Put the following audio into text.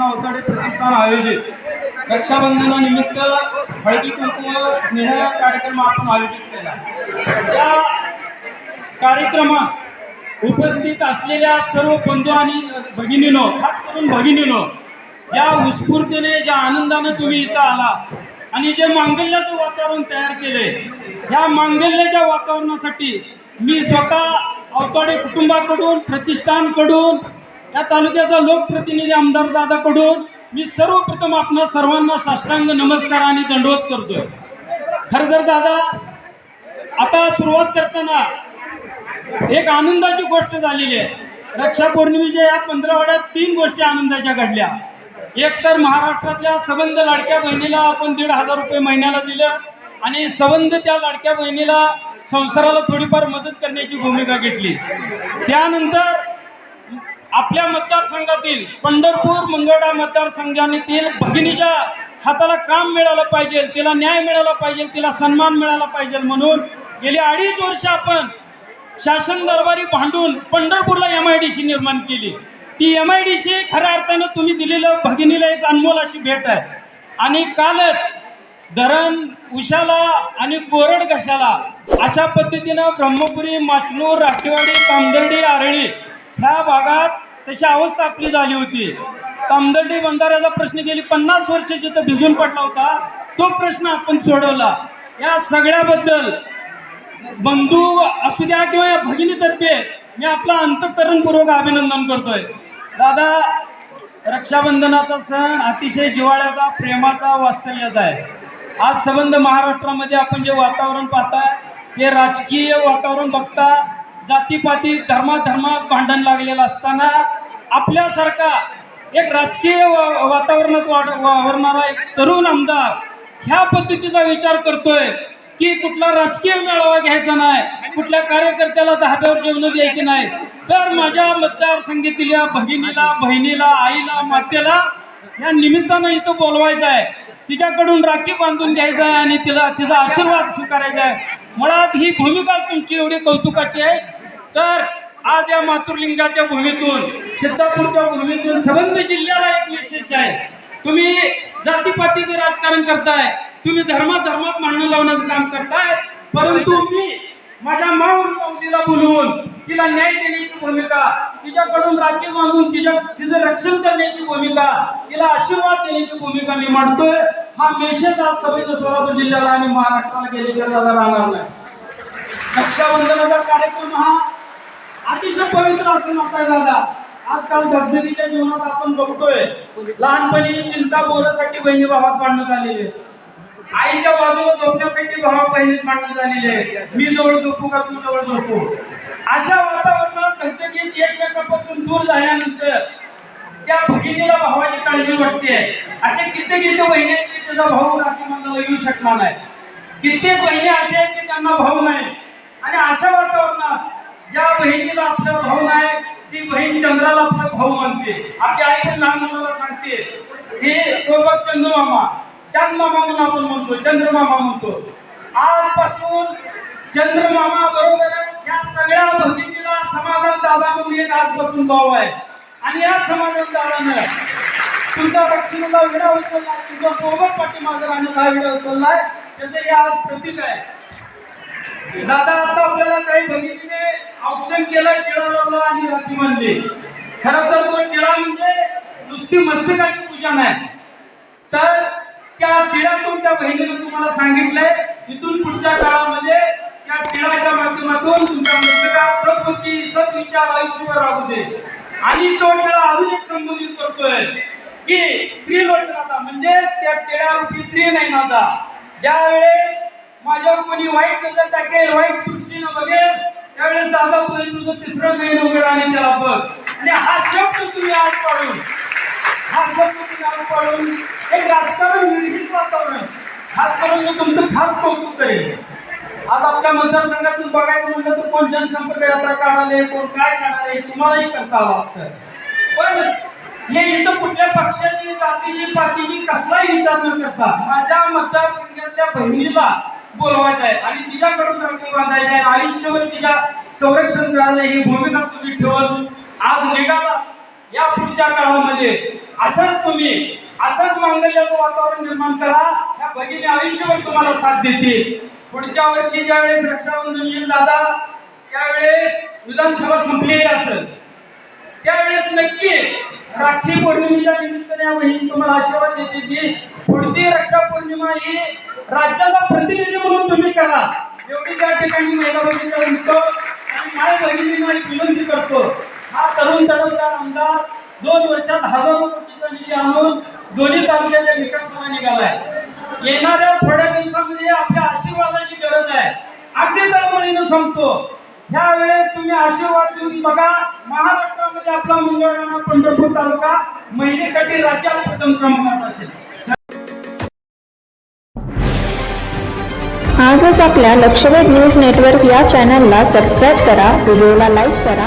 अवताडे प्रतिष्ठान आयोजित. रक्षाबंधनानिमित्त हळदी कुंकू स्नेह कार्यक्रम आपण आयोजित केला. या कार्यक्रमात उपस्थित असलेल्या सर्व बंधू आणि भगिनीनो खास करून भगिनीनो ज्या उत्स्फूर्तीने ज्या आनंदाने तुम्ही इथं आला आणि जे मांगल्याचं वातावरण तयार केले ह्या मांगल्याच्या वातावरणासाठी मी स्वतः अवताडे कुटुंबाकडून प्रतिष्ठानकडून या तालुक्याचा लोकप्रतिनिधी आमदार दादाकडून मी सर्वप्रथम आपणा सर्वांना साष्टांग नमस्कार आणि दंडवत करतोय. खरं तर दादा आता सुरुवात करताना एक आनंदाची गोष्ट झालेली आहे. रक्षा पौर्णिमेच्या या पंधरावड्यात तीन गोष्टी आनंदाच्या घडल्या. एक तर महाराष्ट्रातल्या सबंध लाडक्या बहिणीला आपण दीड हजार रुपये महिन्याला दिलं आणि सबंध त्या लाडक्या बहिणीला संसाराला थोडीफार मदत करण्याची भूमिका घेतली. त्यानंतर आपल्या मतदारसंघातील पंढरपूर मंगळा मतदारसंघातील भगिनीच्या हाताला काम मिळालं पाहिजे तिला न्याय मिळाला पाहिजे तिला सन्मान मिळाला पाहिजे म्हणून गेली अडीच वर्ष आपण शासन दरबारी भांडून पंढरपूरला एम आय डी सी निर्माण केली. ती एम आय डी सी खऱ्या अर्थानं तुम्ही दिलेलं भगिनीला एक अनमोल अशी भेट आहे. आणि कालच धरण उशाला आणि कोरड घशाला अशा पद्धतीनं ब्रह्मपुरी माचलूर राठेवाडी कामदर्डी आरळी ह्या भागात तशी अवस्था आपली झाली होती. कामदर्डी बंधाऱ्याचा प्रश्न गेली पन्नास वर्ष जिथं भिजून पडला होता तो प्रश्न आपण सोडवला. या सगळ्याबद्दल बंधू असू द्या किंवा या भगिनीतर्फे मी आपला अंतकरणपूर्वक अभिनंदन करतोय. दादा रक्षाबंधनाचा सण अतिशय जिवाळ्याचा प्रेमाचा वात्सल्याचा आहे. आज संबंध महाराष्ट्रामध्ये आपण जे वातावरण पाहताय ते राजकीय वातावरण बघता जातीपाती धर्माधर्मात भांडण लागलेलं असताना आपल्यासारखा एक राजकीय वा- वातावरणात वाढ वावरणारा एक तरुण आमदार ह्या पद्धतीचा विचार करतोय की कुठला राजकीय मेळावा घ्यायचा नाही कुठल्या कार्यकर्त्याला दहाव्यावर जेवण द्यायची नाही. तर माझ्या मतदारसंघातील या भगिनीला बहिणीला आईला मातेला या निमित्तानं इथं बोलवायचं आहे. तिच्याकडून राखी बांधून घ्यायचं आहे आणि तिला तिचा आशीर्वाद स्वीकारायचा आहे. मुळात ही भूमिकाच तुमची एवढी कौतुकाची आहे. तर आज या मातृलिंगाच्या भूमीतून सिद्धापूरच्या भूमीतून संबंध जिल्ह्याला एक मेसेज आहे. तुम्ही जातीपातीचं राजकारण करताय तुम्ही धर्माधर्मात मांडणं लावण्याचं काम करताय परंतु मी माझ्या माऊलीला बोलवून तिला न्याय देण्याची भूमिका तिच्याकडून राखी बांधून तिच्या तिचं रक्षण करण्याची भूमिका तिला आशीर्वाद देण्याची भूमिका मी हा मेसेज आज सभेचा सोलापूर जिल्ह्याला आणि महाराष्ट्राला गेल्याशिवाय दादा राहणार नाही. रक्षाबंधनाचा कार्यक्रम हा अतिशय पवित्र असं नातं दादा. आजकाल धगधगीच्या जीवनात आपण बघतोय लहानपणी चिंचा बोलासाठी बहिणी भावात भांडणं झालेली आहे आईच्या बाजूला झोपण्यासाठी भावा बहिणीत भांडणं झालेली आहे मी जवळ झोपू का तू जवळ झोपू? अशा वातावरणात धगधगीत एकमेकापासून दूर झाल्यानंतर त्या भगिनीला भावाची काळजी वाटते. असे कित्येक किती बहिणी आहेत की त्याचा भाऊ राखी येऊ शकणार नाही. कित्येक बहिणी अशा आहेत की त्यांना भाऊ नाही. आणि अशा वातावरणात ज्या बहिणीला आपला भाऊ नाही ती बहीण चंद्राला आपला भाऊ मानते आपली आई पण लहान मुलाला सांगते हे तो बघ चंद्रमामा चंद्रमामा म्हणून आपण म्हणतो चंद्रमामा म्हणतो. आजपासून चंद्रमामा बरोबर एक आजपासून भाऊ आहे. आणि या समाजात दादानं तुमच्या रक्षणाचा विडा उचलला तुमच्यासोबत पाठीमागे राहण्याचा हा विडा उचललाय त्याचं हे आज प्रतीक आहे. दादा आता आपल्याला काही भगिनीने औक्षण केलं टिळा लावला आणि राखी बांधली. खरं तर तो टिळा म्हणजे नुसती मस्तकाची पूजा नाही. तर त्या टिळातून त्या बहिणीने तुम्हाला सांगितलंय इथून पुढच्या काळामध्ये त्या माध्यमातून तुमच्या मस्तकात सद्बुद्धी सद्विचार आयुष्यभर राहू दे. आणि तो टिळा अजून एक संबोधित करतोय की त्रिलोचनाचा. म्हणजे त्या टिळारूपी त्रिनयनाचा ज्या वेळेस माझ्यावर कोणी वाईट नजर टाकेल वाईट दृष्टीनं बघेल त्यावेळेस दादा तुझं तुझं तिसरं नयन उघड आणि त्याला बघ. आणि हा शब्द तुम्ही आज पाडून हा शब्द तुम्ही आज पाडून एक राजकारण निर्मित वातावरण. खास करून मी तुमचं खास कौतुक करेल आज आपल्या मतदारसंघातून बघायचं म्हटलं तर कोण जनसंपर्क यात्रा काढाले कोण काय काढाले तुम्हालाही करता असतं पण हे इथं कुठल्या पक्षाची जातीची पातीची कसलाही विचार न करता माझ्या मतदारसंघातल्या बहिणीला बोलवायचं आहे आणि तिच्याकडून राखी बांधायचं आहे. आयुष्यभर तिच्या संरक्षण करायचं ही भूमिका तुम्ही ठेवून आज निघाला या पुढच्या काळामध्ये. असंच तुम्ही असंच मांगल्याचं वातावरण निर्माण करा. या भगिनी आयुष्यभर तुम्हाला साथ देतील. पुढच्या वर्षी ज्या वेळेस रक्षाबंधन येईल दादा त्यावेळेस विधानसभा संपलेली असेल त्यावेळेस नक्की राखी पौर्णिमेच्या निमित्ताने या बहीण तुम्हाला आशीर्वाद देते की पुढची रक्षा पौर्णिमा ही राज्याचा प्रतिनिधी म्हणून तुम्ही करा. एवढी त्या ठिकाणी महिला भगिनीचा निघतो आणि काय भगिनींना विनंती करतो. हा तरुण तरुणदार आमदार दोन वर्षात हजारो कोटीचा निधी आणून दोन्ही तालुक्याच्या विकासाला निघालाय. येणाऱ्या थोड्या दिवसात आपल्या आशीर्वादाची गरज आहे अगदी संपतो. ह्या वेळेस तुम्ही आशीर्वाद देऊन बघा महाराष्ट्रामध्ये आपला मंगळवेढा पंढरपूर तालुका महिलेसाठी राज्यात प्रथम क्रमांकात असेल. आजच आपल्या लक्षवेध न्यूज नेटवर्क या चॅनलला सबस्क्राईब करा व्हिडिओला लाईक करा.